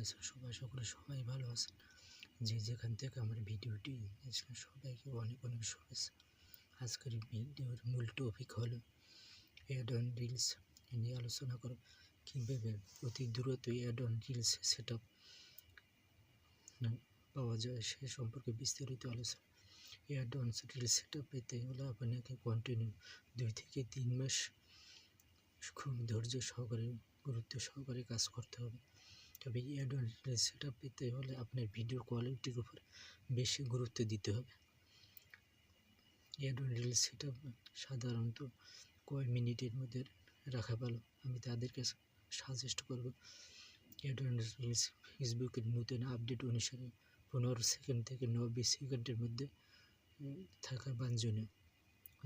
আছেন, সবাই সকলে, সবাই ভালো আছেন। যে যেখান থেকে আমার ভিডিওটি দেখছেন, সবাইকে অনেক অনেক শুভেচ্ছা। আজকের ভিডিওর মূল টপিক হলো অ্যাড অন রিলস নিয়ে আলোচনা করব। কীভাবে অতি দ্রুত add on reels set up পাওয়া যায়, সে সম্পর্কে বিস্তারিত আলোচনা। Add on reels set up পেতে হলে আপনাকে কন্টিনিউ দুই থেকে তিন মাস খুব ধৈর্য সহকারে, গুরুত্ব সহকারে কাজ করতে হবে। তবে অ্যাড অন সেট আপ পেতে হলে আপনার ভিডিও কোয়ালিটির উপর বেশি গুরুত্ব দিতে হবে। Add on reel set up সাধারণত কয় মিনিটের মধ্যে রাখা ভালো। আমি তাদেরকে সাজেস্ট করব অ্যাড রিলস ফেসবুকের নতুন আপডেট অনুসারে পনেরো সেকেন্ড থেকে নব্বই সেকেন্ডের মধ্যে থাকা বাঞ্ছনীয়।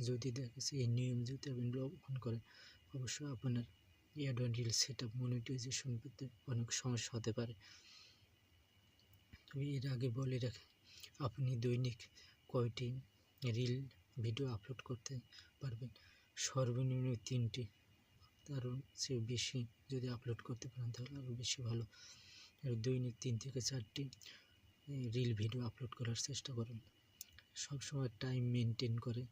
যদি দেখেছে এই নিয়ম যদি আপনি করেন, অবশ্যই আপনার রিল সেট আপ মনিটাইজেশন পেতে অনেক সমস্যা হতে পারে। তবে এর আগে বলে রাখি, আপনি দৈনিক কয়টি রিল, ভিডিও আপলোড করতে পারবেন? সর্বনিম্ন তিনটি। কারণ সে বেশি যদি আপলোড করতে পারেন, তাহলে আরও বেশি ভালো। দৈনিক তিন থেকে চারটি রিল, ভিডিও আপলোড করার চেষ্টা করুন। সবসময় টাইম মেনটেন করে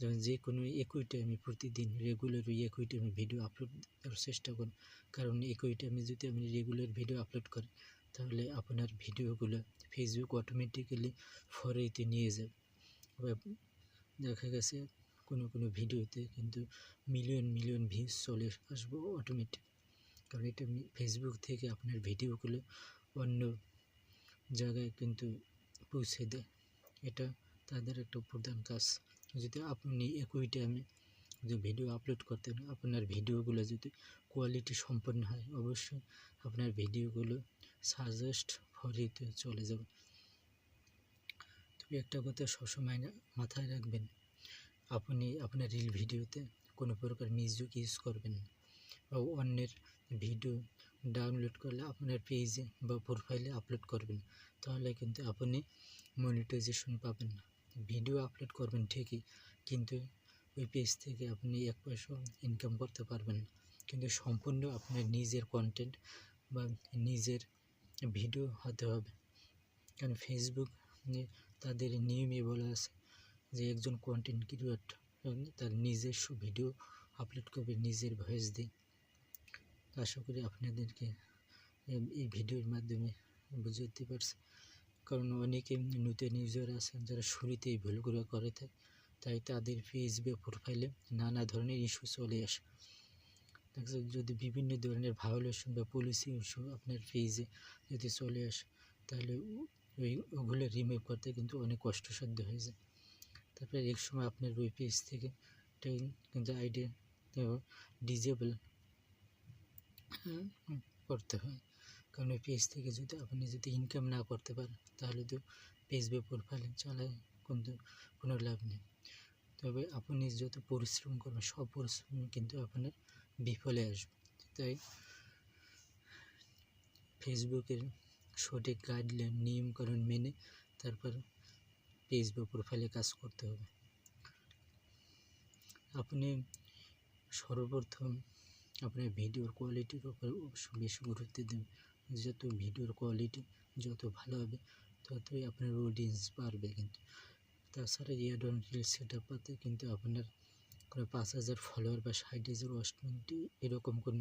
যেমন যে কোনো একই টাইমে প্রতিদিন রেগুলার ওই একই টাইমে ভিডিও আপলোড দেওয়ার চেষ্টা করুন। কারণ একই টাইমে যদি আপনি রেগুলার ভিডিও আপলোড করেন, তাহলে আপনার ভিডিওগুলো ফেসবুক অটোমেটিক্যালি ফরেতে নিয়ে যাবে। দেখা গেছে কোনো কোনো ভিডিওতে কিন্তু মিলিয়ন মিলিয়ন ভিউজ চলে আসব অটোমেটিক কারণ এটা ফেসবুক থেকে আপনার ভিডিওগুলো অন্য জায়গায় কিন্তু পৌঁছে দেয়। এটা তাদের একটা প্রধান কাজ। যদি আপনি একই টাইমে যে ভিডিও আপলোড করতেন, আপনার ভিডিওগুলো যদি কোয়ালিটি সম্পন্ন হয়, অবশ্যই আপনার ভিডিওগুলো সাজেস্ট ফরিতে চলে যাবে। তবে একটা কথা সবসময় মাথায় রাখবেন, আপনি আপনার রিল ভিডিওতে কোনো প্রকার মিউজিক ইউজ করবেন না। বা অন্যের ভিডিও ডাউনলোড করলে আপনার পেজে বা প্রোফাইলে আপলোড করবেন, তাহলে কিন্তু আপনি মনিটাইজেশন পাবেন না। ভিডিও আপলোড করবেন ঠিকই, কিন্তু ওই পেজ থেকে আপনি এক পয়সা ইনকাম করতে পারবেন। কিন্তু সম্পূর্ণ আপনার নিজের কন্টেন্ট বা নিজের ভিডিও হতে হবে। কারণ ফেসবুক তাদের নিয়মে বলা আছে যে একজন কন্টেন্ট ক্রিয়েটর তার নিজস্ব ভিডিও আপলোড করবে, নিজের ভয়েস দিয়ে। আশা করি আপনাদেরকে এই ভিডিওর মাধ্যমে বুঝতে পারছি। কারণ অনেকে নতুন ইউজার আছেন যারা শুরুতে এই ভুলগুলো করে থাকে, তাই তাদের ফেসবুক প্রোফাইলে নানা ধরনের ইস্যু চলে আসে। যদি বিভিন্ন ধরনের ভায়োলেশন বা পলিসি ইস্যু আপনার ফেজে যদি চলে আসে, তাহলে ওই ওগুলো রিমুভ করতে কিন্তু অনেক কষ্টসাধ্য হয়ে যায়। তারপরে এক সময় আপনার ওই পেজ থেকে কিন্তু আইডি ডিজেবল করতে হয়। কারণ ওই পেজ থেকে যদি আপনি যদি ইনকাম না করতে পারেন, তাহলে তো পেজ ফেসবুক প্রোফাইল চালায় কিন্তু কোনো লাভ নেই। তবে আপনি যত পরিশ্রম করবেন, সব পরিশ্রম কিন্তু আপনার বিফলে আসবে। তাই ফেসবুকের সঠিক গাইডলাইন নিয়মকানুন মেনে তারপর পেজ বা প্রোফাইলে কাজ করতে হবে। আপনি সর্বপ্রথম আপনার ভিডিওর কোয়ালিটির উপর বেশি গুরুত্ব দেবেন যত ভিডিওর কোয়ালিটি যত ভালো হবে, ততই আপনার অডিয়েন্স বাড়বে কিন্তু। তাছাড়া ইয়ার অন রিল সেট আপাতে কিন্তু আপনার কোনো পাঁচ হাজার ফলোয়ার বা ষাট হাজার অষ্টমটি এরকম কোনো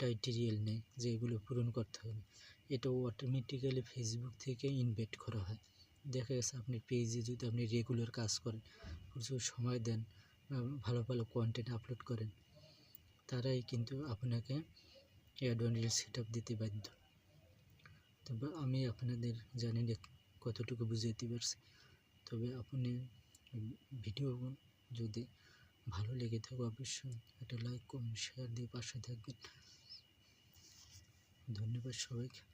টাইটেরিয়াল নেই যে এগুলো পূরণ করতে হবে। এটা অটোমেটিক্যালি ফেসবুক থেকে ইনভাইট করা হয়। দেখা গেছে আপনি পেজে যদি আপনি রেগুলার কাজ করেন, প্রচুর সময় দেন ভালো ভালো কন্টেন্ট আপলোড করেন, তারাই কিন্তু আপনাকে অ্যাড অন রিল সেট দিতে বাধ্য। তবে আমি আপনাদের জানি না কতটুকু বুঝাইতে পারছি। তবে আপনি ভিডিও যদি ভালো লেগে থাকে, অবশ্যই একটা লাইক কমেন্ট শেয়ার দিয়ে পাশে থাকবেন। ধন্যবাদ সবাইকে।